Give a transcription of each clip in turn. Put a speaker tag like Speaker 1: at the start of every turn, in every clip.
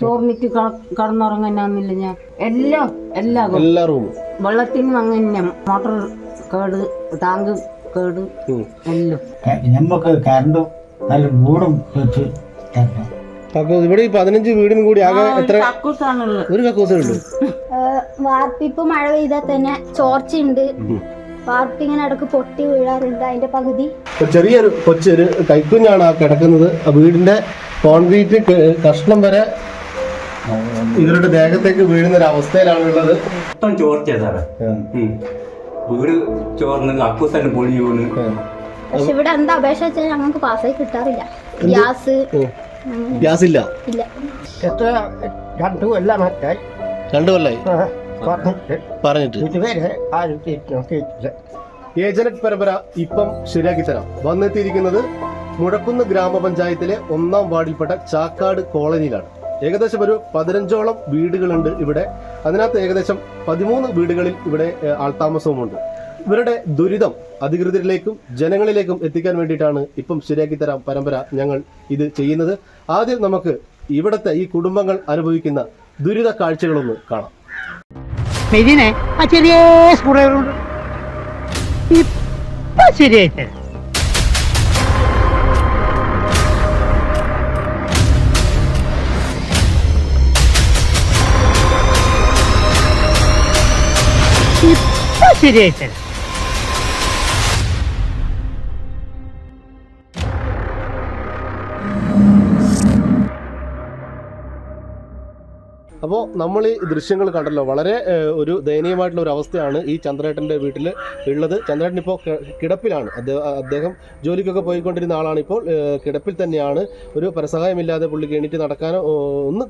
Speaker 1: ചോറിനിട്ട് കടന്നുറങ്ങാനില്ല ഞാൻ. എല്ലാം എല്ലാ
Speaker 2: എല്ലാ റൂമും.
Speaker 1: വെള്ളത്തിന് അങ്ങനെ മോട്ടോർ കേട് ടാങ്ക് കേട് എല്ലാം.
Speaker 3: നമുക്ക് കറണ്ടും നല്ല മൂടും വെച്ച് തരണം.
Speaker 2: ഇവിടെ ഈ പതിനഞ്ച് വീടിനും കൂടി ആകെ എത്ര ഒരു കക്കൂസേ ഉള്ളൂ
Speaker 4: വാർപ്പിപ്പ് മഴ പെയ്താൽ തന്നെ ചോർച്ചയുണ്ട്. വാർപ്പ് ഇങ്ങനെ ഇടയ്ക്ക് പൊട്ടി വീഴാറുണ്ട് അതിന്റെ പകുതി.
Speaker 2: ചെറിയൊരു കൊച്ചൊരു കൈക്കുഞ്ഞാണ് ആ കിടക്കുന്നത്. ആ വീടിന്റെ കോൺക്രീറ്റ് കഷ്ണം വരെ ഇവരുടെ ദേഹത്തേക്ക് വീഴുന്ന ഒരു അവസ്ഥയിലാണുള്ളത്
Speaker 5: മൊത്തം ചോർച്ച സാറേ. വീട് ചോർന്ന് കക്കൂസെല്ലാം പൊളിഞ്ഞു വീണ്.
Speaker 4: പക്ഷെ ഇവിടെ എന്താ അപേക്ഷ വെച്ചാൽ ഞങ്ങൾക്ക് പാസ്സായി കിട്ടാറില്ല. ഗ്യാസ്.
Speaker 2: ഗ്യാസ് ഇല്ല
Speaker 4: ഇല്ല.
Speaker 3: എത്ര രണ്ടു എല്ലാം മറ്റായി.
Speaker 2: രണ്ടു കൊല്ലായി?
Speaker 3: പറഞ്ഞിട്ട്.
Speaker 2: പറഞ്ഞിട്ട്.
Speaker 3: ഇതുവരെ ആരും തിരിച്ചു നോക്കിയിട്ടില്ല.
Speaker 2: ഏജനറ്റ് പരമ്പര ഇപ്പം ശരിയാക്കി തരാം. വന്നെത്തിയിരിക്കുന്നത് മുഴക്കുന്ന് ഗ്രാമപഞ്ചായത്തിലെ ഒന്നാം വാർഡിൽപ്പെട്ട ചാക്കാട് കോളനിയിലാണ്. ഏകദേശം ഒരു പതിനഞ്ചോളം വീടുകളുണ്ട് ഇവിടെ. അതിനകത്ത് ഏകദേശം പതിമൂന്ന് വീടുകളിൽ ഇവിടെ ആൾതാമസവുമുണ്ട്. ഇവരുടെ ദുരിതം അധികൃതരിലേക്കും ജനങ്ങളിലേക്കും എത്തിക്കാൻ വേണ്ടിയിട്ടാണ് ഇപ്പം ശരിയാക്കി തരാം പരമ്പര ഞങ്ങൾ ഇത് ചെയ്യുന്നത്. ആദ്യം നമുക്ക് ഇവിടുത്തെ ഈ കുടുംബങ്ങൾ അനുഭവിക്കുന്ന ദുരിത കാഴ്ചകളൊന്ന് കാണാം.
Speaker 6: മെരിനെ ആ ചെറിയ ശരിയായിട്ട് ശരിയായിട്ട്
Speaker 2: അപ്പോൾ നമ്മൾ ഈ ദൃശ്യങ്ങൾ കണ്ടല്ലോ. വളരെ ഒരു ദയനീയമായിട്ടുള്ള ഒരു അവസ്ഥയാണ് ഈ ചന്ദ്രേട്ടന്റെ വീട്ടിൽ ഉള്ളത്. ചന്ദ്രേട്ടൻ ഇപ്പോൾ കിടപ്പിലാണ്. അദ്ദേഹം ജോലിക്കൊക്കെ പോയിക്കൊണ്ടിരുന്ന ആളാണ് ഇപ്പോൾ കിടപ്പിൽ തന്നെയാണ്. ഒരു പരസഹായമില്ലാതെ പുള്ളിക്ക് എണീറ്റ് നടക്കാനോ ഒന്നും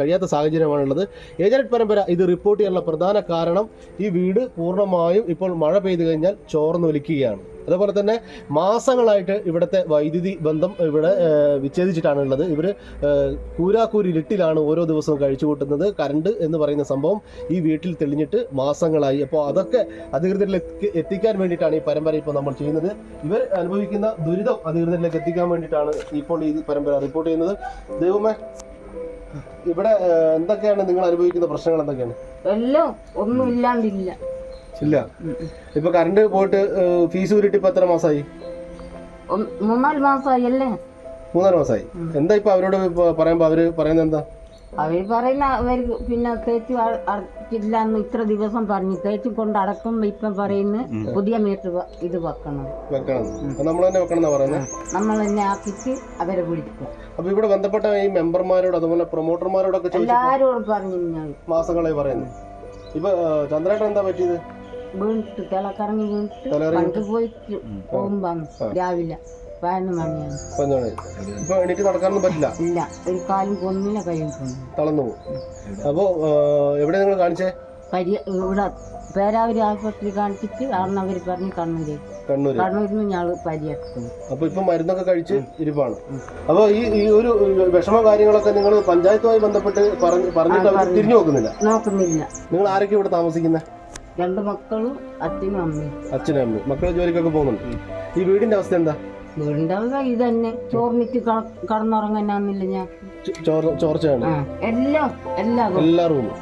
Speaker 2: കഴിയാത്ത സാഹചര്യമാണുള്ളത്. ഏജനറ്റ് പരമ്പര ഇത് റിപ്പോർട്ട് ചെയ്യാനുള്ള പ്രധാന കാരണം ഈ വീട് പൂർണമായും ഇപ്പോൾ മഴ പെയ്തു കഴിഞ്ഞാൽ ചോർന്നൊലിക്കുകയാണ്. അതുപോലെ തന്നെ മാസങ്ങളായിട്ട് ഇവിടുത്തെ വൈദ്യുതി ബന്ധം ഇവിടെ വിച്ഛേദിച്ചിട്ടാണ് വിച്ഛേദിച്ചിട്ടാണുള്ളത്. ഇവർ കൂരാക്കൂരി ലിട്ടിലാണ് ഓരോ ദിവസവും കഴിച്ചു കൂട്ടുന്നത്. കറണ്ട് എന്ന് പറയുന്ന സംഭവം ഈ വീട്ടിൽ തെളിഞ്ഞിട്ട് മാസങ്ങളായി. അപ്പോൾ അതൊക്കെ അധികൃതരിലേക്ക് എത്തിക്കാൻ വേണ്ടിയിട്ടാണ് ഈ പരമ്പര ഇപ്പോൾ നമ്മൾ ചെയ്യുന്നത്. ഇവർ അനുഭവിക്കുന്ന ദുരിതം അധികൃതരിലേക്ക് എത്തിക്കാൻ വേണ്ടിയിട്ടാണ് ഇപ്പോൾ ഈ പരമ്പര റിപ്പോർട്ട് ചെയ്യുന്നത്. ദൈവമേ ഇവിടെ എന്തൊക്കെയാണ് നിങ്ങൾ അനുഭവിക്കുന്ന പ്രശ്നങ്ങൾ എന്തൊക്കെയാണ്?
Speaker 1: എല്ലാം ഒന്നും ഇല്ലാണ്ടില്ല
Speaker 2: ഇല്ല. ഇപ്പൊ കറണ്ട് പോയിട്ട് ഫീസ് ഊരിട്ട് ഇപ്പൊ എത്ര മാസമായി
Speaker 1: മൂന്നാൽ മാസമായി അല്ലേ
Speaker 2: മൂന്നാൽ മാസമായി എന്താ ഇപ്പൊ അവരോട് പറയുമ്പോ? അവർ പറയുന്നത് എന്താ?
Speaker 1: അവർ പറയുന്ന അവർ പിന്നെ കയറ്റി അടക്കില്ല അടച്ചില്ല എന്ന് ഇത്ര ദിവസം പറഞ്ഞു. കയറ്റി കൊണ്ട് അടക്കുമ്പോ ഇപ്പൊ പറയുന്നു പുതിയ മീറ്റർ ഇത് വെക്കണം.
Speaker 2: വെക്കണം. നമ്മൾ തന്നെ വെക്കണം എന്നാ പറയുന്നത്
Speaker 1: നമ്മൾ തന്നെ ആക്കിയിട്ട് അവരെ വിളിക്കും.
Speaker 2: അപ്പൊ ഇവിടെ ബന്ധപ്പെട്ട ഈ മെമ്പർമാരോട് അതുപോലെ പ്രൊമോട്ടർമാരോടൊക്കെ
Speaker 1: എല്ലാരോടും പറഞ്ഞു
Speaker 2: മാസങ്ങളായി പറയുന്നു. ഇപ്പൊ ചന്ദ്രേട്ടൻ എന്താ പറ്റിയത്?
Speaker 1: വീണിട്ട് തിളക്കറങ്ങി വീണിട്ട് പണ്ട് പോയിട്ട് പോകുമ്പം രാവിലെ പതിനൊന്ന് മണിയാണ്
Speaker 2: പഞ്ചാണ് ഇപ്പൊ എണീറ്റ് നടക്കാനൊന്നും പറ്റില്ല?
Speaker 1: ഇല്ല ഒരു കാലും കൊന്നില്ല കയ്യും കൊന്നു
Speaker 2: തളർന്നു പോകും അപ്പോ ഏഹ്, എവിടെ നിങ്ങൾ കാണിച്ചേ?
Speaker 1: പരി ഇവിടെ പേരാവൂർ ആശുപത്രി കാണിച്ചിട്ട് കാരണം അവർ പറഞ്ഞ് കണ്ണൂര്.
Speaker 2: കണ്ണൂര്.
Speaker 1: കണ്ണൂരിൽ നിന്ന് ഞങ്ങൾ പരിഹരിക്കുന്നു
Speaker 2: അപ്പൊ ഇപ്പൊ മരുന്നൊക്കെ കഴിച്ച് ഇരിപ്പാണ്. അപ്പൊ ഈ ഈ ഒരു വിഷമ കാര്യങ്ങളൊക്കെ നിങ്ങൾ പഞ്ചായത്തുമായി ബന്ധപ്പെട്ട് പറഞ്ഞ് പറഞ്ഞിട്ട് അവർ തിരിഞ്ഞു നോക്കുന്നില്ല?
Speaker 1: നോക്കുന്നില്ല.
Speaker 2: നിങ്ങൾ ആരൊക്കെ ഇവിടെ താമസിക്കുന്നത്
Speaker 1: രണ്ട് മക്കളും അച്ഛനും അമ്മയും.
Speaker 2: അച്ഛനും അമ്മയും. മക്കളെ ജോലിക്കൊക്കെ പോകുന്നുണ്ട്. ഈ വീടിന്റെ അവസ്ഥ എന്താ?
Speaker 1: വീടിന്റെ അവസ്ഥ ഇത് തന്നെ ചോറിനിട്ട് കടന്നുറങ്ങാനില്ല ഞാൻ.
Speaker 2: ചോർച്ചയാണ്
Speaker 1: എല്ലാം എല്ലാം
Speaker 2: എല്ലാ റൂമും.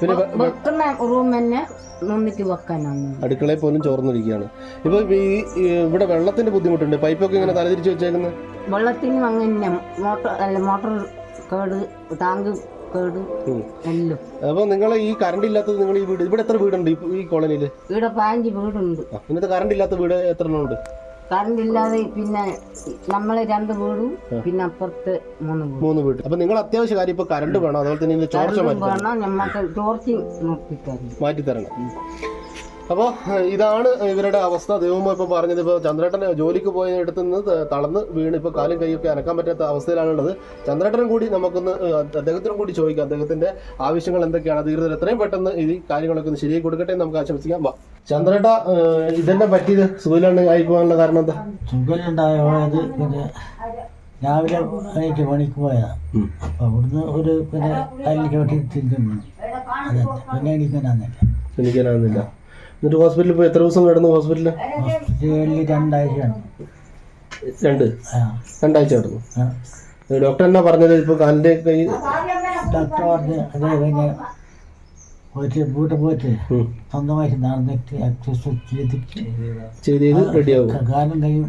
Speaker 2: പിന്നെ
Speaker 1: വെക്കുന്ന റൂം തന്നെ നിന്നിട്ട് വെക്കാനാണ്.
Speaker 2: അടുക്കളയിൽ പോലും ചോർന്നിരിക്കുകയാണ്. ഇപ്പൊ ഈ ഈ ഇവിടെ വെള്ളത്തിന്റെ ബുദ്ധിമുട്ടുണ്ട്. പൈപ്പൊക്കെ ഇങ്ങനെ തലതിരിച്ച് വെച്ചേക്കുന്നത്
Speaker 1: വെള്ളത്തിന് അങ്ങനെ മോട്ടോർ അല്ല മോട്ടോർ കേട് ടാങ്ക് എല്ലാം.
Speaker 2: അപ്പൊ നിങ്ങൾ ഈ കറണ്ട് ഇല്ലാത്തത് നിങ്ങൾ ഈ വീട് ഇവിടെ എത്ര വീടുണ്ട് ഈ- കോളനിയിൽ കോളനിയിൽ
Speaker 1: ഇവിടെ പതിനഞ്ച് വീടുണ്ട്.
Speaker 2: ഇന്നത്തെ കറണ്ട് ഇല്ലാത്ത വീട് എത്ര എണ്ണം ഉണ്ട്?
Speaker 1: കറണ്ട് ഇല്ലാതെ പിന്നെ നമ്മളെ രണ്ട് വീടും പിന്നെ അപ്പുറത്ത് മൂന്ന് വീട്.
Speaker 2: മൂന്ന് വീട്. അപ്പൊ നിങ്ങൾ അത്യാവശ്യ കാര്യം ഇപ്പൊ കറണ്ട് വേണം? അതുപോലെ തന്നെ ചോർച്ച മാറ്റി.
Speaker 1: വേണം? ഞമ്മക്ക് ചോർച്ച
Speaker 2: മാറ്റി തരണം അപ്പോൾ ഇതാണ് ഇവരുടെ അവസ്ഥ. ദൈവമോ ഇപ്പൊ പറഞ്ഞത് ഇപ്പൊ ചന്ദ്രേട്ടൻ ജോലിക്ക് പോയ ഇടത്ത് നിന്ന് തളർന്ന് വീണ് ഇപ്പൊ കാലും കൈയൊക്കെ അനക്കാൻ പറ്റാത്ത അവസ്ഥയിലാണുള്ളത്. ചന്ദ്രേട്ടനും കൂടി നമുക്കൊന്ന് അദ്ദേഹത്തിനും കൂടി ചോദിക്കാം. അദ്ദേഹത്തിന്റെ ആവശ്യങ്ങൾ എന്തൊക്കെയാണ്? അധികൃതർ എത്രയും പെട്ടെന്ന് ഈ കാര്യങ്ങളൊക്കെ ഒന്ന് ശരിയായി കൊടുക്കട്ടെ നമുക്ക് ആശംസിക്കാം. വാ. ചന്ദ്രേട്ട ഇതന്നെ പറ്റിയത്? സുഖിലാണ് ആയി പോകാനുള്ള കാരണം എന്താ?
Speaker 3: സുഖലുണ്ടായത് പിന്നെ രാവിലെ എനിക്ക് പണിക്ക് പോയതാ. അപ്പൊ അവിടുന്ന് ഒരു പിന്നെ കല്ല് ചോട്ടി തിരിഞ്ഞു അതെ പിന്നെ എനിക്കാന്നില്ല
Speaker 2: എനിക്കാനാകുന്നില്ല എന്നിട്ട് ഹോസ്പിറ്റലിൽ പോയി എത്ര ദിവസം കിടന്നു ഹോസ്പിറ്റലിൽ
Speaker 3: ഹോസ്പിറ്റലിൽ രണ്ടാഴ്ചയാണ്.
Speaker 2: രണ്ട്. രണ്ടാഴ്ച കിടന്നു. ഡോക്ടർ എന്നാ പറഞ്ഞത്? ഇപ്പൊ കാലിന്റെ കൈ
Speaker 3: ഡോക്ടർ പറഞ്ഞു അത് പിന്നെ പോയിട്ട് വീട്ടിൽ പോയിട്ട്. സ്വന്തമായിട്ട് നടന്നിട്ട് എക്സസൈസ് ചെയ്തിട്ട്
Speaker 2: ചെയ്ത് റെഡിയാവും
Speaker 3: കാലം കഴിയും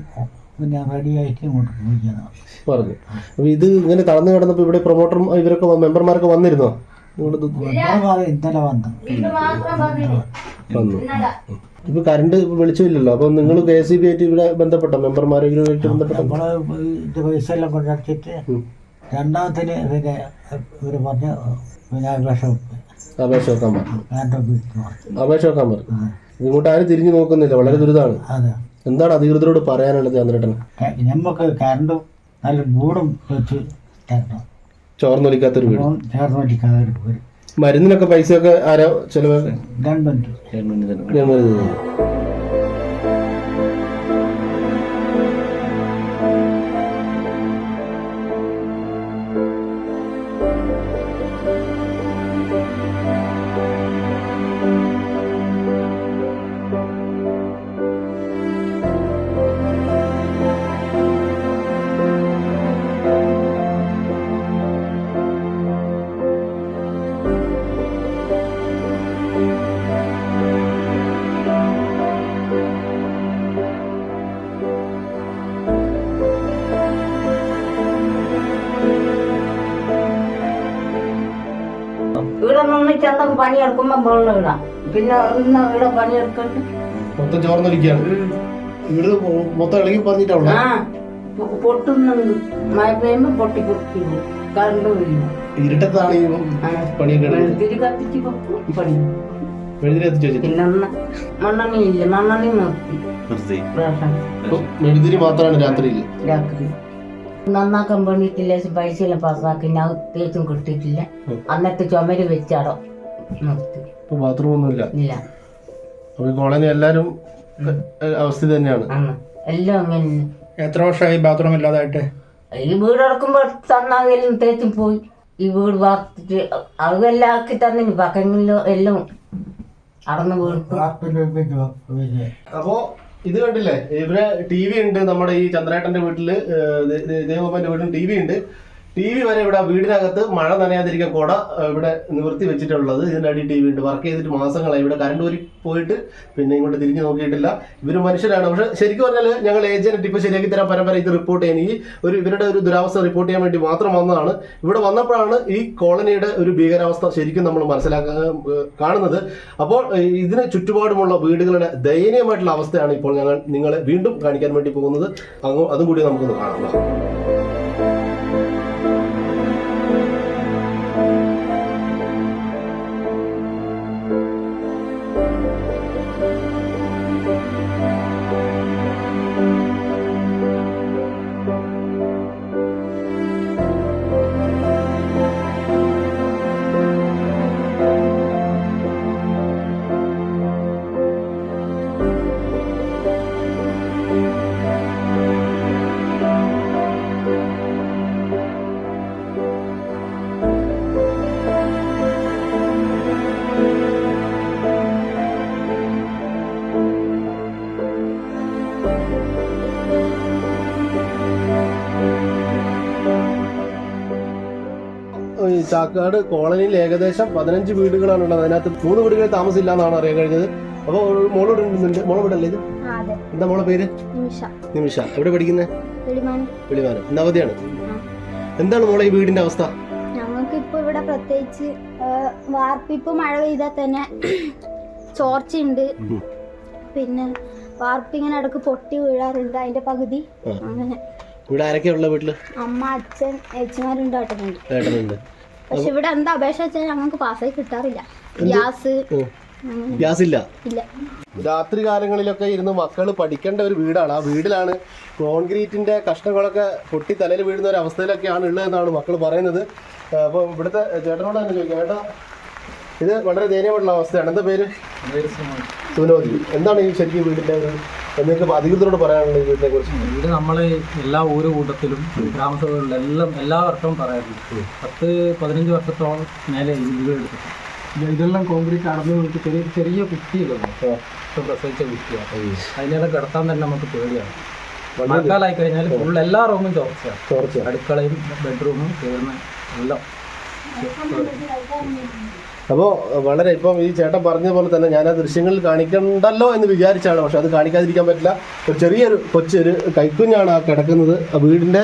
Speaker 3: പിന്നെ റെഡി ആയിട്ട് ഇങ്ങോട്ട് പോയിക്കണം
Speaker 2: പറഞ്ഞു. അപ്പൊ ഇത് ഇങ്ങനെ തളർന്നു കിടന്നപ്പോ ഇവിടെ പ്രൊമോട്ടർ ഇവരൊക്കെ മെമ്പർമാരൊക്കെ വന്നിരുന്നോ?
Speaker 3: വന്നു.
Speaker 2: ഇപ്പൊ കറണ്ട് വെളിച്ചമില്ലല്ലോ അപ്പൊ നിങ്ങൾ കെ എസ് ബി ആയിട്ട് ഇവിടെ ബന്ധപ്പെട്ടോ? മെമ്പർമാരെങ്കിലും ആയിട്ട് ബന്ധപ്പെട്ടോ?
Speaker 3: നമ്മൾ പൈസ എല്ലാം കൊണ്ടടിച്ചിട്ട്. രണ്ടാമത്തിന് പിന്നെ ഇവർ പറഞ്ഞ പിന്നെ അപേക്ഷ
Speaker 2: അപേക്ഷ വെക്കാൻ പറഞ്ഞു. അപേക്ഷ വെക്കാൻ പറഞ്ഞു. ഇങ്ങോട്ട് ആരും തിരിഞ്ഞു നോക്കുന്നില്ല. വളരെ ദുരിതമാണ്. എന്താണ് അധികൃതരോട് പറയാനുള്ളത് ചന്ദ്രേട്ടൻ
Speaker 3: ക- നമുക്ക് കറണ്ടും നല്ല ബോർഡും വെച്ച് തരണം.
Speaker 2: ചോർന്നൊലിക്കാത്തൊരു വീട്.
Speaker 3: അപ്പം ചേർന്ന് പഠിക്കാതെ ഒരു വീട്.
Speaker 2: മരുന്നിനൊക്കെ പൈസയൊക്കെ ആരോ ചെലവ്?
Speaker 3: ഗവൺമെന്റ്.
Speaker 2: ഗവൺമെന്റ് തന്നു.
Speaker 1: ഇടാം പിന്നെ ഇന്ന് ഇവിടെ പണിയെടുക്കണ്ട്.
Speaker 2: മൊത്തം ചോർന്നൊലിക്കാണ് ഇളകി പറഞ്ഞിട്ടാണോ
Speaker 1: ആ പൊ- പൊട്ടുന്നുണ്ട്. മഴ പെയ്യുമ്പോ പൊട്ടി പൊട്ടി. കറണ്ട് വീഴും.
Speaker 2: ഇരുട്ടത്താണ് ഈ പണിയൊക്കെ എടുക്കുന്നത്
Speaker 1: തിരി കത്തിച്ച് വെക്കും പണി.
Speaker 2: മെഴുതിരി എത്തിച്ചു വെച്ചിട്ട്?
Speaker 1: പിന്നെ ഒന്ന് മണ്ണെണ്ണയില്ല? മണ്ണെണ്ണ നിർത്തി. റേഷൻ
Speaker 2: മെഴുതിരി മാത്രമാണ് രാത്രിയിൽ
Speaker 1: രാത്രി. നന്നാക്കാൻ വേണ്ടിയിട്ട് പൈസ എല്ലാം പാസ്സാക്കി ഞാൻ തേച്ചും കിട്ടിയിട്ടില്ല. അന്നത്തെ ചുമര് വെച്ചാടോ നിർത്തി
Speaker 2: ഇപ്പൊ ബാത്റൂം ഒന്നുമില്ല
Speaker 1: ഇല്ല
Speaker 2: അപ്പൊ കോളനി എല്ലാരും അവസ്ഥ ഇത് തന്നെയാണ്
Speaker 1: എല്ലാം അങ്ങനെ
Speaker 7: എത്ര വർഷമായി ബാത്റൂം ഇല്ലാതായിട്ട്
Speaker 1: ഈ വീട് ഇറക്കുമ്പോ തന്നാകെല്ലാം തേച്ചും പോയി ഈ വീട് വാർത്തിട്ട് അതെല്ലാം ആക്കി തന്നിന് പക്കെങ്കിലും എല്ലാം അടന്നു
Speaker 3: പിന്നെ
Speaker 2: അപ്പോ ഇത് കണ്ടില്ലേ ഇവിടെ ടി വി ഉണ്ട് നമ്മുടെ ഈ ചന്ദ്രേട്ടന്റെ വീട്ടിൽ ദേവപ്പന്റെ വീട്ടിൽ ടി വി ഉണ്ട് ടി വി വരെ ഇവിടെ വീടിനകത്ത് മഴ നനയാതിരിക്കാൻ കോട ഇവിടെ നിവൃത്തി വെച്ചിട്ടുള്ളത്. ഇതിനടി ടി വി ഉണ്ട്. വർക്ക് ചെയ്തിട്ട് മാസങ്ങളായി ഇവിടെ കറണ്ട് ഊരി പോയിട്ട് പിന്നെ ഇങ്ങോട്ട് തിരിഞ്ഞു നോക്കിയിട്ടില്ല. ഇവർ മനുഷ്യരാണ്. പക്ഷെ ശരിക്കും പറഞ്ഞാൽ ഞങ്ങൾ ഏജന്റ് ഇപ്പൊ ശരിയാക്കി തരാൻ പരമ്പര ഇത് റിപ്പോർട്ട് ചെയ്യാൻ ഈ ഒരു ഇവരുടെ ഒരു ദുരാവസ്ഥ റിപ്പോർട്ട് ചെയ്യാൻ വേണ്ടി മാത്രം വന്നതാണ്. ഇവിടെ വന്നപ്പോഴാണ് ഈ കോളനിയുടെ ഒരു ഭീകരാവസ്ഥ ശരിക്കും നമ്മൾ മനസ്സിലാക്കാൻ കാണുന്നത്. അപ്പോൾ ഇതിന് ചുറ്റുപാടുമുള്ള വീടുകളുടെ ദയനീയമായിട്ടുള്ള അവസ്ഥയാണ് ഇപ്പോൾ ഞങ്ങൾ നിങ്ങളെ വീണ്ടും കാണിക്കാൻ വേണ്ടി പോകുന്നത്. അതും കൂടി നമുക്കൊന്ന് കാണാം. ചാക്കാട് കോളനിയിൽ ഏകദേശം പതിനഞ്ച് വീടുകളാണ് ഉള്ളത് അതിനകത്ത് മൂന്ന് വീടുകളിൽ താമസമില്ല എന്നാണ് അറിയാൻ കഴിഞ്ഞത്. അപ്പോൾ മോളോട് ഉണ്ട് മോളെ അല്ലേ ഇത്? എന്താ മോളെ പേര്?
Speaker 4: നിമിഷ.
Speaker 2: എവിടെ പഠിക്കുന്നത്
Speaker 4: വെളിമാനം.
Speaker 2: വെളിവാനം ഇന്ന് അവധിയാണ്. എന്താണ് മോളെ ഈ വീടിന്റെ അവസ്ഥ?
Speaker 4: ഞങ്ങൾക്ക് ഇപ്പൊ ഇവിടെ പ്രത്യേകിച്ച് വാർപ്പിപ്പ് മഴ പെയ്താൽ തന്നെ ചോർച്ചയുണ്ട്.
Speaker 2: ഉണ്ട്
Speaker 4: പിന്നെ വാർപ്പ് ഇങ്ങനെ ഇടയ്ക്ക് പൊട്ടി വീഴാറുണ്ട് അതിന്റെ പകുതി. അങ്ങനെ.
Speaker 2: ഇവിടെ ആരൊക്കെയാ ഉള്ള വീട്ടിൽ?
Speaker 4: അമ്മ അച്ഛൻ ഏച്ചിമാരുണ്ട് ഏട്ടനുണ്ട്.
Speaker 2: ഏട്ടനുണ്ട്.
Speaker 4: പക്ഷെ ഇവിടെ എന്താ അപേക്ഷ വെച്ചാൽ ഞങ്ങൾക്ക് പാസ്സായി കിട്ടാറില്ല. ഗ്യാസ്
Speaker 2: ഓ ഗ്യാസ് ഇല്ല
Speaker 4: ഇല്ല.
Speaker 2: രാത്രി കാലങ്ങളിലൊക്കെ ഇരുന്ന് മക്കൾ പഠിക്കേണ്ട ഒരു വീടാണ്. ആ വീടിലാണ് കോൺക്രീറ്റിന്റെ കഷ്ണങ്ങളൊക്കെ പൊട്ടി തലയിൽ വീഴുന്ന ഒരു അവസ്ഥയിലൊക്കെയാണ് ഉള്ളതെന്നാണ് മക്കൾ പറയുന്നത്. അപ്പോൾ ഇവിടുത്തെ ചേട്ടനോട് തന്നെ ചോദിക്കാം. ചേട്ടാ ഇത് വളരെ ദയനീയമായിട്ടുള്ള അവസ്ഥയാണ്. എന്താ പേര്? സുനോദി എന്താണ് ഈ ശരിക്കും വീടിന്റെ നിങ്ങൾക്ക് അധികൃതരോട് പറയാനുള്ളത് ഇതിനെ വീടിനെ കുറിച്ച്
Speaker 8: ഇത് നമ്മൾ എല്ലാ ഊര് കൂട്ടത്തിലും ഗ്രാമസഭകളിലും എല്ലാം എല്ലാ വർഷവും പറയാറുണ്ട്. പത്ത് പതിനഞ്ച് വർഷത്തോളം മേലെ ഈ വീട് ഇതെല്ലാം കോൺക്രീറ്റ് ആണെന്ന് നമുക്ക് ചെറിയ ചെറിയ കുട്ടിയല്ലോ ഇപ്പൊ പ്രസവിച്ച കുട്ടിയാണ് അതിനെല്ലാം കിടത്താൻ തന്നെ നമുക്ക് പേടിയാണ്. മഴക്കാലമായി കഴിഞ്ഞാൽ ഫുൾ എല്ലാ റൂമും ചോർച്ചയാണ്
Speaker 2: ചോർച്ച
Speaker 8: അടുക്കളയും ബെഡ്റൂമും കയറുന്ന എല്ലാം
Speaker 2: അപ്പോൾ വളരെ ഇപ്പം ഈ ചേട്ടൻ പറഞ്ഞ പോലെ തന്നെ ഞാൻ ആ ദൃശ്യങ്ങൾ കാണിക്കണ്ടല്ലോ എന്ന് വിചാരിച്ചാണ്. പക്ഷെ അത് കാണിക്കാതിരിക്കാൻ പറ്റില്ല. ഒരു ചെറിയൊരു കൊച്ചൊരു കൈക്കുഞ്ഞാണ് ആ കിടക്കുന്നത്. ആ വീടിന്റെ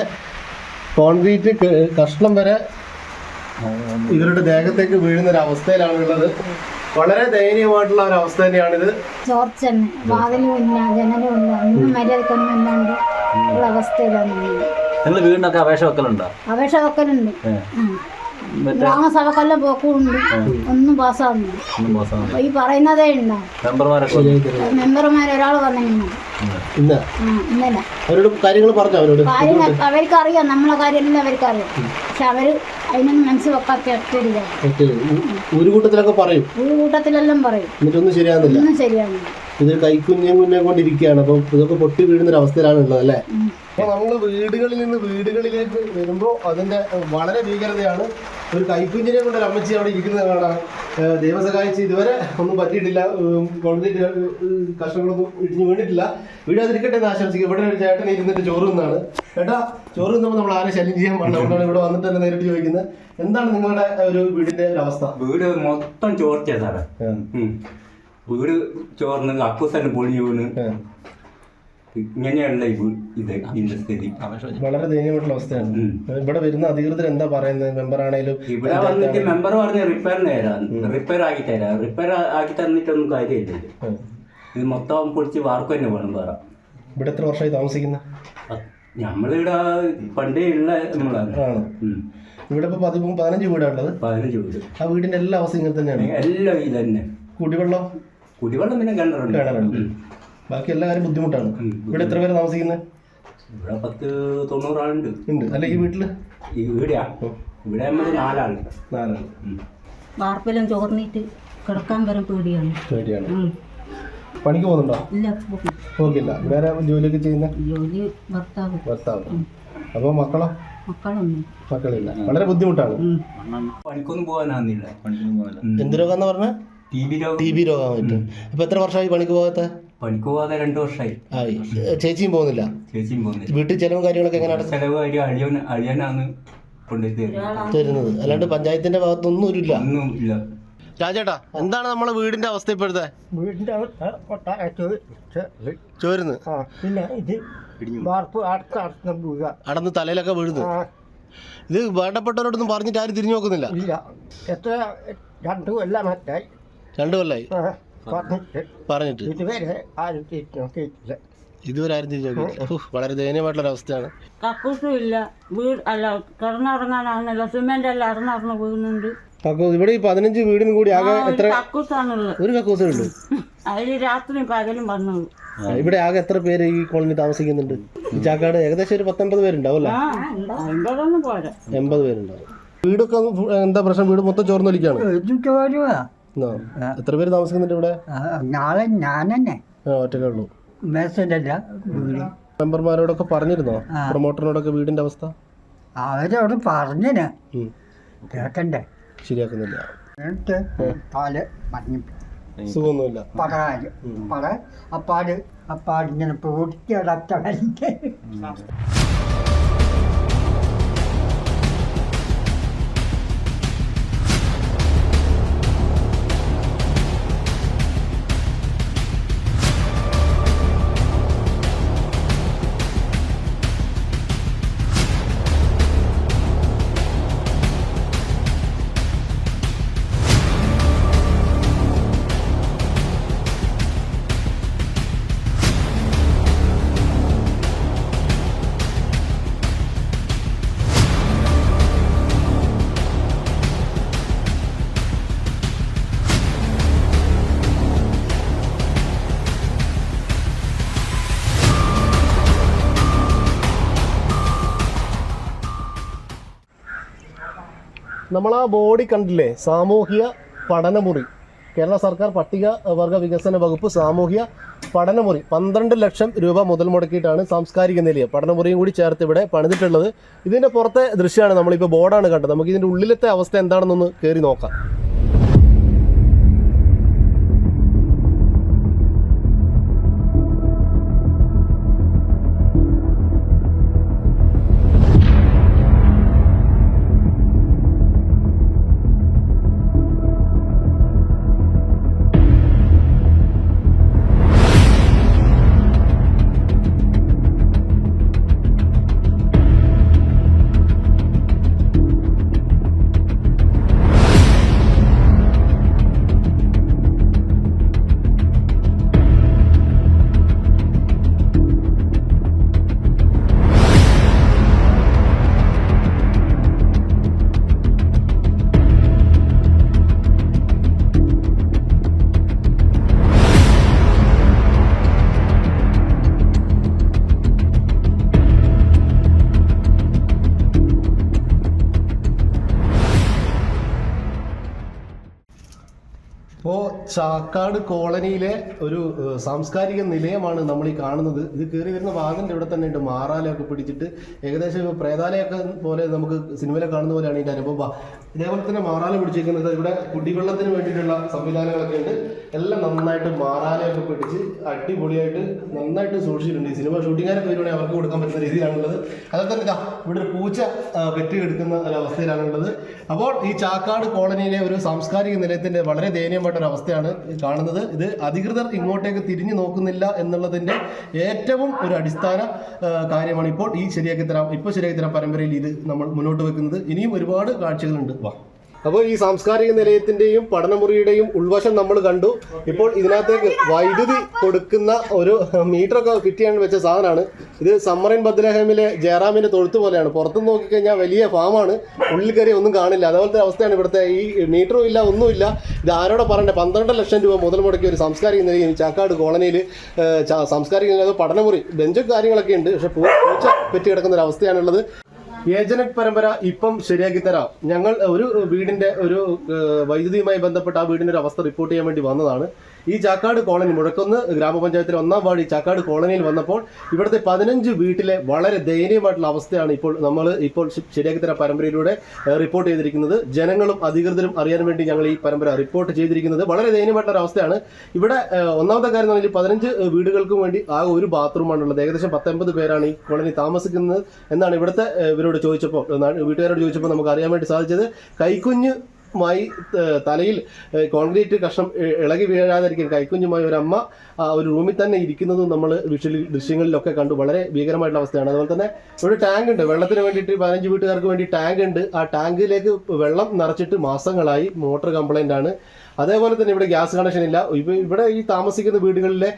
Speaker 2: കോൺക്രീറ്റ് കഷ്ണം വരെ ഇവരുടെ ദേഹത്തേക്ക് വീഴുന്ന ഒരു അവസ്ഥയിലാണ് ഉള്ളത് വളരെ ദയനീയമായിട്ടുള്ള ഒരു അവസ്ഥ തന്നെയാണിത്
Speaker 4: ചോർച്ച ഒന്നും മര്യാദക്കൊന്നും ഇല്ലാണ്ട് ഉള്ള അവസ്ഥയിലാണ് ഞങ്ങൾ.
Speaker 8: നിങ്ങൾ വീടിനൊക്കെ അപേക്ഷ വെക്കലുണ്ടോ?
Speaker 4: അപേക്ഷ വെക്കലുണ്ട്. ഗ്രാമസഭക്കെല്ലാം പോക്കുണ്ട്. ഒന്നും പാസ്സാവുന്നില്ല. ഈ പറയുന്നതേ മെമ്പർമാരെ
Speaker 8: മെമ്പർമാരൊക്കെ
Speaker 4: മെമ്പർമാർ ഒരാൾ വന്നിങ്ങനെ.
Speaker 2: ഇന്ന്
Speaker 4: ഇന്നലെ.
Speaker 2: അവരോട് കാര്യങ്ങൾ പറഞ്ഞു അവരോട്?
Speaker 4: കാര്യങ്ങൾ അവർക്കറിയാം. നമ്മളെ കാര്യമെല്ലാം അവർക്കറിയാം. പക്ഷെ അവർ അതിനൊന്നും മനസ്സ് വെക്കാത്ത ഒറ്റയില്ല
Speaker 2: ഒരു കൂട്ടത്തിലൊക്കെ പറയും.
Speaker 4: ഒരു കൂട്ടത്തിലെല്ലാം പറയും.
Speaker 2: ഒന്നും ശരിയാകുന്നില്ല.
Speaker 4: ഒന്നും ശരിയാണ്
Speaker 2: ഇത് കൈക്കുഞ്ഞും കുഞ്ഞും കൊണ്ടിരിക്കുകയാണ്. അപ്പം ഇതൊക്കെ പൊട്ടി വീഴുന്ന അവസ്ഥയിലാണ് ഉള്ളത് അല്ലേ? അപ്പോൾ നമ്മൾ വീടുകളിൽ നിന്ന് വീടുകളിലേക്ക് വരുമ്പോൾ അതിന്റെ വളരെ ഭീകരതയാണ് ഒരു കൈക്കുഞ്ഞിനെ കൊണ്ട് ഒരു അമ്മച്ചി അവിടെ ഇരിക്കുന്നത് കാണാം ഏഹ് ദൈവം സഹായിച്ച് ഇതുവരെ ഒന്നും പറ്റിയിട്ടില്ല. ഉം കഷ്ടങ്ങളൊന്നും ഇടിഞ്ഞു വീണിട്ടില്ല. വീഴാതിരിക്കട്ടെ എന്ന് ആശംസിക്കും ഇവിടെ ഒരു ചേട്ടൻ ഇരുന്നിട്ട് ചോറ് നിന്നാണ് ചേട്ടാ ചോറ് നിന്നപ്പോൾ നമ്മൾ ആരെ ശല്യം ചെയ്യാൻ പാടില്ല? അതുകൊണ്ടാണ് ഇവിടെ വന്നിട്ട് തന്നെ നേരിട്ട് ചോദിക്കുന്നത്. എന്താണ് നിങ്ങളുടെ ഒരു വീടിന്റെ ഒരു അവസ്ഥ?
Speaker 5: വീട് മൊത്തം ചോർച്ചയാണ് സാറേ. വീട് ചോർന്ന് കക്കൂസന് പൊളിഞ്ഞു വീണ്. ഇങ്ങനെയുള്ള ഇത് ഇതിന്റെ സ്ഥിതി.
Speaker 2: വളരെ ദയനീയമായിട്ടുള്ള അവസ്ഥയാണ്. ഇവിടെ വരുന്ന അധികൃതർ എന്താ പറയുന്നത്? മെമ്പർ ആണെങ്കിലും
Speaker 5: ഇവിടെ വന്നിട്ട് മെമ്പർ പറഞ്ഞ റിപ്പയർ തരാം റിപ്പയർ ആക്കി തരാം. റിപ്പയർ ആക്കി തന്നിട്ടൊന്നും കാര്യമില്ല ഇത്. മൊത്തം പൊളിച്ച് വാർക്കും തന്നെ വേണം വേറെ.
Speaker 2: ഇവിടെ എത്ര വർഷമായി താമസിക്കുന്നത്
Speaker 5: നമ്മളിവിടെ പണ്ടേ ഉള്ള നമ്മളാണ്.
Speaker 2: ഇവിടെ ഇപ്പൊ പതിമൂന്ന് പതിനഞ്ച് വീടാണുള്ളത്
Speaker 5: പതിനഞ്ച് വീട്.
Speaker 2: ആ വീടിന്റെ എല്ലാ അവസ്ഥ ഇങ്ങനെ തന്നെയാണ്.
Speaker 5: എല്ലാം ഇത് തന്നെ
Speaker 2: കുടിവെള്ളം?
Speaker 5: കുടിവെള്ളം പിന്നെ കിണറുണ്ട്.
Speaker 2: കിണറുണ്ട്. ബാക്കി എല്ലാ കാര്യം ബുദ്ധിമുട്ടാണ്. ഇവിടെ എത്ര പേര് താമസിക്കുന്നത്
Speaker 5: ഇവിടെ പത്ത് തൊണ്ണൂറാളുണ്ട്.
Speaker 2: ഉണ്ട്. അല്ല ഈ വീട്ടിൽ?
Speaker 5: ഈ വീടാ ഇവിടെ
Speaker 2: നാലാണ്
Speaker 5: ഉം.
Speaker 1: വാർപ്പെല്ലാം ചോർന്നിട്ട് കിടക്കാൻ വരെ പേടിയാണ്.
Speaker 2: പേടിയാണ്. പണിക്ക് പോകുന്നുണ്ടോ?
Speaker 1: ഇല്ല
Speaker 2: നോക്കില്ല വേറെ ജോലിയൊക്കെ ചെയ്യുന്ന?
Speaker 1: ജോലി ഭർത്താവ്.
Speaker 2: ഭർത്താവ്. അപ്പോൾ മക്കളോ?
Speaker 1: മക്കളൊന്നും
Speaker 2: മക്കളില്ല. വളരെ ബുദ്ധിമുട്ടാണ്.
Speaker 5: പണിക്കൊന്നും പോകാനാന്നില്ല പണിക്കൊന്നും പോകാനില്ല.
Speaker 2: എന്ത് രോഗമെന്ന് പറഞ്ഞ?
Speaker 5: ടി ബി രോഗം.
Speaker 2: ഇപ്പൊ എത്ര വർഷമായി പണിക്ക് പോകാത്ത?
Speaker 5: പണിക്ക് പോകാതെ രണ്ടു വർഷമായി
Speaker 2: ആയി. ചേച്ചിയും പോകുന്നില്ല?
Speaker 5: ചേച്ചിയും പോകുന്നില്ല.
Speaker 2: വീട്ടിൽ ചെലവും കാര്യങ്ങളൊക്കെ എങ്ങനെയാണ്
Speaker 5: ചെലവ് കാര്യം അഴിയൻ കൊണ്ടുപോയി തരുന്നത്.
Speaker 2: അല്ലാണ്ട് പഞ്ചായത്തിന്റെ ഭാഗത്തൊന്നും ഒരു
Speaker 5: ഒന്നും ഇല്ല.
Speaker 2: രാജേട്ടാ എന്താണ് നമ്മളെ വീടിന്റെ അവസ്ഥ ഇപ്പോഴത്തെ?
Speaker 3: വീടിന്റെ
Speaker 2: ചോരുന്ന്.
Speaker 3: പിന്നെ ഇത് വാർപ്പ് അടുത്ത് അടുത്ത് വീഴ.
Speaker 2: അടന്ന് തലയിലൊക്കെ വീഴുന്നു. ഇത് വേണ്ടപ്പെട്ടവരോടൊന്നും പറഞ്ഞിട്ട് ആരും തിരിഞ്ഞു നോക്കുന്നില്ല.
Speaker 3: ഇല്ല. എത്ര രണ്ടു എല്ലാം മറ്റായി.
Speaker 2: രണ്ടു കൊല്ലായി.
Speaker 3: പറഞ്ഞിട്ട്. ഇതുവരെ ആരും തിരിച്ചു
Speaker 2: ഇതുവരെ ആരും തിരിഞ്ഞു നോക്കിയില്ല വളരെ ദയനീയമായിട്ടുള്ള അവസ്ഥയാണ്
Speaker 1: കക്കൂസും ഇല്ല. വീട് അല്ല കിടന്നിറങ്ങാനാണല്ലോ സിമെന്റ് എല്ലാം ഇറന്നിറങ്ങി വീഴുന്നുണ്ട്.
Speaker 2: കക്കൂസ് ഇവിടെ ഈ പതിനഞ്ച് വീടിനും കൂടി ആകെ എത്ര
Speaker 1: കക്കൂസാണുള്ളത്.
Speaker 2: ഒരു കക്കൂസേ ഉള്ളൂ
Speaker 1: അതിൽ രാത്രിയും പകലും വന്നത്
Speaker 2: ഇവിടെ ആകെ എത്ര പേര് ഈ കോളനി താമസിക്കുന്നുണ്ട്? ഈ ചാക്കാട് ഏകദേശം ഒരു പത്തൊമ്പത് പേരുണ്ടാവും എൺപത് പേരുണ്ടാവും. വീടൊക്കെ എന്താ പ്രശ്നം? വീട് മൊത്തം ചോർന്നൊലിക്കാണ്. എത്ര പേര് താമസിക്കുന്നുണ്ട് ഇവിടെ?
Speaker 3: നാളെ ഞാൻ തന്നെ
Speaker 2: ഒറ്റക്കേ ഉള്ളൂ.
Speaker 3: മേസല്ല വീട്
Speaker 2: മെമ്പർമാരോടൊക്കെ പറഞ്ഞിരുന്നോ? പ്രൊമോട്ടറിനോടൊക്കെ വീടിന്റെ അവസ്ഥ?
Speaker 3: അവരോട് പറഞ്ഞിന്. കേക്കണ്ടേ?
Speaker 2: ശരിയാക്കുന്നില്ല.
Speaker 3: എന്നിട്ട് പാൽ മഞ്ഞ
Speaker 2: സുഖമൊന്നുമില്ല.
Speaker 3: പടാൽ പട അപ്പാട് അപ്പാട് ഇങ്ങനെ പൊട്ടിയടച്ച വലിക്ക്
Speaker 2: നമ്മൾ ആ ബോഡി കണ്ടില്ലേ? സാമൂഹ്യ പഠനമുറി. കേരള സർക്കാർ പട്ടിക വർഗ വികസന വകുപ്പ് സാമൂഹ്യ പഠനമുറി. പന്ത്രണ്ട് ലക്ഷം രൂപ മുതൽ മുടക്കിയിട്ടാണ് സാംസ്കാരിക നിലയം. പഠനമുറിയും കൂടി ചേർത്ത് ഇവിടെ പണിതിട്ടുള്ളത്. ഇതിന്റെ പുറത്തെ ദൃശ്യമാണ് നമ്മളിപ്പോൾ ബോർഡാണ് കണ്ടത്. നമുക്ക് ഇതിന്റെ ഉള്ളിലത്തെ അവസ്ഥ എന്താണെന്നൊന്ന് കയറി നോക്കാം. ചാക്കാട് കോളനിയിലെ ഒരു സാംസ്കാരിക നിലയമാണ് നമ്മൾ ഈ കാണുന്നത്. ഇത് കയറി വരുന്ന വാഗന്റെ ഇവിടെ തന്നെ ഉണ്ട്. മാറാലയൊക്കെ പിടിച്ചിട്ട് ഏകദേശം ഇപ്പോൾ പ്രേതാലയൊക്കെ പോലെ നമുക്ക് സിനിമയിലെ കാണുന്ന പോലെയാണ് ഇതിന്റെ അനുഭവം. ഇതേപോലെ തന്നെ മാറാല പിടിച്ചിരിക്കുന്നത്. ഇവിടെ കുടിവെള്ളത്തിന് വേണ്ടിയിട്ടുള്ള സംവിധാനങ്ങളൊക്കെ ഉണ്ട്. എല്ലാം നന്നായിട്ട് മാറാലയൊക്കെ പിടിച്ച് അടിപൊളിയായിട്ട് നന്നായിട്ട് സൂക്ഷിച്ചിട്ടുണ്ട്. ഈ സിനിമ ഷൂട്ടിങ്ങാരൊക്കെ വരുവാണെങ്കിൽ അവർക്ക് കൊടുക്കാൻ പറ്റുന്ന രീതിയിലാണുള്ളത്. അതുപോലെ തന്നെ ഇതാ ഇവിടെ ഒരു പൂച്ച ഒരു അവസ്ഥയിലാണുള്ളത്. അപ്പോൾ ഈ ചാക്കാട് കോളനിയിലെ ഒരു സാംസ്കാരിക നിലയത്തിന്റെ വളരെ ദയനീയമായിട്ടൊരു അവസ്ഥയാണ് കാണുന്നത്. ഇത് അധികൃതർ ഇങ്ങോട്ടേക്ക് തിരിഞ്ഞു നോക്കുന്നില്ല എന്നുള്ളതിന്റെ ഏറ്റവും ഒരു അടിസ്ഥാന കാര്യമാണ് ഇപ്പോൾ ഈ ശരിയാക്കി തരാം ഇപ്പോൾ ശരിയാക്കി തരാം പരമ്പരയിൽ ഇത് നമ്മൾ മുന്നോട്ട് വെക്കുന്നത്. ഇനിയും ഒരുപാട് കാഴ്ചകളുണ്ട്. വാ. അപ്പോൾ ഈ സാംസ്കാരിക നിലയത്തിന്റെയും പഠനമുറിയുടെയും ഉൾവശം നമ്മൾ കണ്ടു. ഇപ്പോൾ ഇതിനകത്തേക്ക് വൈദ്യുതി കൊടുക്കുന്ന ഒരു മീറ്ററൊക്കെ ഫിറ്റ് ചെയ്യാൻ വെച്ച സാധനമാണ്. ഇത് സമ്മറിൻ ബദ്രഹമിലെ ജയറാമിന്റെ തൊഴുത്ത് പോലെയാണ്. പുറത്തു നോക്കിക്കഴിഞ്ഞാൽ വലിയ ഫാമാണ്. ഉള്ളിൽ കയറി ഒന്നും കാണില്ല. അതുപോലത്തെ അവസ്ഥയാണ് ഇവിടുത്തെ ഈ മീറ്ററും ഇല്ല ഒന്നുമില്ല. ഇത് ആരോടെ പറയണ്ടേ? പന്ത്രണ്ട് ലക്ഷം രൂപ മുതൽ മുടക്കിയ ഒരു സാംസ്കാരിക നിലയം ചാക്കാട് കോളനിയിൽ സാംസ്കാരിക പഠനമുറി ബെഞ്ചും കാര്യങ്ങളൊക്കെ ഉണ്ട്. പക്ഷെ പൂച്ച പെറ്റി കിടക്കുന്ന ഒരു അവസ്ഥയാണുള്ളത്. ഏജനറ്റ് പരമ്പര ഇപ്പം ശരിയാക്കി തരാം. ഞങ്ങൾ ഒരു വീടിന്റെ ഒരു വൈദ്യുതിയുമായി ബന്ധപ്പെട്ട ആ വീടിന്റെ ഒരു അവസ്ഥ റിപ്പോർട്ട് ചെയ്യാൻ വേണ്ടി വന്നതാണ്. ഈ ചാക്കാട് കോളനി മുഴക്കുന്ന് ഗ്രാമപഞ്ചായത്തിലെ ഒന്നാം വാർഡ് ഈ ചാക്കാട് കോളനിയിൽ വന്നപ്പോൾ ഇവിടുത്തെ പതിനഞ്ച് വീട്ടിലെ വളരെ ദയനീയമായിട്ടുള്ള അവസ്ഥയാണ് ഇപ്പോൾ നമ്മൾ ഇപ്പോൾ ശരിയാക്കി തരാം പരമ്പരയിലൂടെ റിപ്പോർട്ട് ചെയ്തിരിക്കുന്നത്. ജനങ്ങളും അധികൃതരും അറിയാൻ വേണ്ടി ഞങ്ങൾ ഈ പരമ്പര റിപ്പോർട്ട് ചെയ്തിരിക്കുന്നത്. വളരെ ദയനീയമായിട്ടുള്ള അവസ്ഥയാണ്. ഇവിടെ ഒന്നാമത്തെ കാര്യം എന്ന് പറഞ്ഞാൽ പതിനഞ്ച് വീടുകൾക്കും വേണ്ടി ആ ഒരു ബാത്റൂമാണ് ഉള്ളത്. ഏകദേശം പത്തൊമ്പത് പേരാണ് ഈ കോളനി താമസിക്കുന്നത് എന്നാണ് ഇവിടുത്തെ ഇവരോട് ചോദിച്ചപ്പോൾ വീട്ടുകാരോട് ചോദിച്ചപ്പോൾ നമുക്ക് അറിയാൻ വേണ്ടി സാധിച്ചത്. കൈക്കുഞ്ഞ് മായി തലയിൽ കോൺക്രീറ്റ് കഷ്ണം ഇളകി വീഴാതിരിക്കാൻ കൈക്കുഞ്ഞുമായി ഒരു അമ്മ ഒരു റൂമിൽ തന്നെ ഇരിക്കുന്നതും നമ്മൾ വിഷ്വലി ദൃശ്യങ്ങളിലൊക്കെ കണ്ടു. വളരെ ഭീകരമായിട്ടുള്ള അവസ്ഥയാണ്. അതുപോലെ തന്നെ ഒരു ടാങ്ക് ഉണ്ട്. വെള്ളത്തിന് വേണ്ടിയിട്ട് പതിനഞ്ച് വീട്ടുകാർക്ക് വേണ്ടി ടാങ്ക് ഉണ്ട്. ആ ടാങ്കിലേക്ക് വെള്ളം നിറച്ചിട്ട് മാസങ്ങളായി മോട്ടർ കംപ്ലൈന്റ് ആണ്. അതേപോലെ തന്നെ ഇവിടെ ഗ്യാസ് കണക്ഷൻ ഇല്ല. ഇവിടെ ഈ താമസിക്കുന്ന വീടുകളിലെ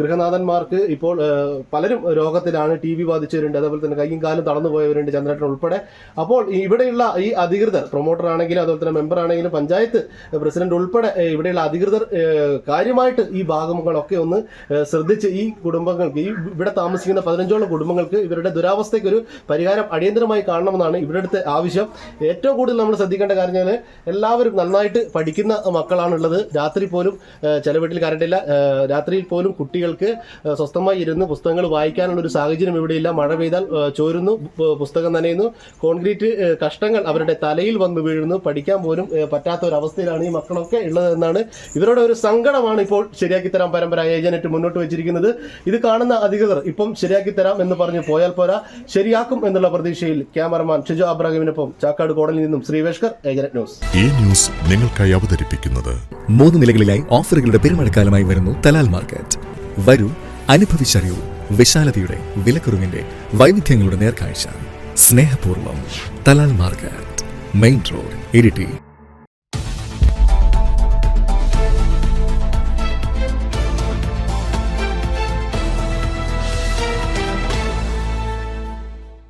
Speaker 2: ഗൃഹനാഥന്മാർക്ക് ഇപ്പോൾ പലരും രോഗത്തിലാണ് ടി വി ബാധിച്ചവരുണ്ട്. അതേപോലെ തന്നെ കൈയും കാലും തളർന്നു പോയവരുണ്ട് ചന്ദ്രേട്ടൻ ഉൾപ്പെടെ. അപ്പോൾ ഇവിടെയുള്ള ഈ അധികൃതർ പ്രൊമോട്ടർ ആണെങ്കിലും അതുപോലെ തന്നെ മെമ്പർ ആണെങ്കിലും പഞ്ചായത്ത് പ്രസിഡന്റ് ഉൾപ്പെടെ ഇവിടെയുള്ള അധികൃതർ കാര്യമായിട്ട് ഈ ഭാഗങ്ങളൊക്കെ ഒന്ന് ശ്രദ്ധിച്ച് ഈ കുടുംബങ്ങൾക്ക് ഈ ഇവിടെ താമസിക്കുന്ന പതിനഞ്ചോളം കുടുംബങ്ങൾക്ക് ഇവരുടെ ദുരാവസ്ഥയ്ക്ക് ഒരു പരിഹാരം അടിയന്തരമായി കാണണമെന്നാണ് ഇവരുടെ ആവശ്യം. ഏറ്റവും കൂടുതൽ നമ്മൾ ശ്രദ്ധിക്കേണ്ട കാര്യം എല്ലാവരും നന്നായിട്ട് പഠിക്കുന്ന മക്കളാണുള്ളത്. രാത്രി പോലും ചില വീട്ടിൽ കരണ്ടില്ല രാത്രിയിൽ പോലും കുട്ടികൾക്ക് സ്വസ്ഥമായി ഇരുന്ന് പുസ്തകങ്ങൾ വായിക്കാനുള്ള ഒരു സാഹചര്യം ഇവിടെയില്ല മഴ പെയ്താൽ ചോരുന്നു പുസ്തകം നനയുന്നു. കോൺക്രീറ്റ് കഷ്ടങ്ങൾ അവരുടെ തലയിൽ വന്ന് വീഴുന്നു. പഠിക്കാൻ പോലും പറ്റാത്ത ഒരു അവസ്ഥയിലാണ് ഈ മക്കളൊക്കെ ഉള്ളതെന്നാണ് ഇവരുടെ ഒരു സങ്കടമാണ് ഇപ്പോൾ ശരിയാക്കി തരാം പരമ്പര ഏജനറ്റ് മുന്നോട്ട് വെച്ചിരിക്കുന്നത്. ഇത് കാണുന്ന അധികൃതർ ഇപ്പം ശരിയാക്കി തരാം എന്ന് പറഞ്ഞ് പോയാൽ പോരാ ശരിയാക്കും എന്നുള്ള പ്രതീക്ഷയിൽ ക്യാമറമാൻ ഷിജു അബ്രാഹിമിനൊപ്പം ചാക്കാട് കോടതിയിൽ നിന്നും ശ്രീവേഷ്കർ ഏജനറ്റ് ന്യൂസ്.
Speaker 9: ഈ ന്യൂസ് നിങ്ങൾക്കായി അവതരിപ്പിക്കുന്നത്
Speaker 10: മൂന്ന് നിലകളിലായി ഓഫറുകളുടെ പെരുമഴക്കാലമായി വരുന്നു തലാൽ മാർക്കറ്റ്. വരൂ അനുഭവിച്ചറിയൂ വിശാലതയുടെ വിലക്കുറവിന്റെ വൈവിധ്യങ്ങളുടെ നേർക്കാഴ്ച. സ്നേഹപൂർവം Talal market. Main road Iritty.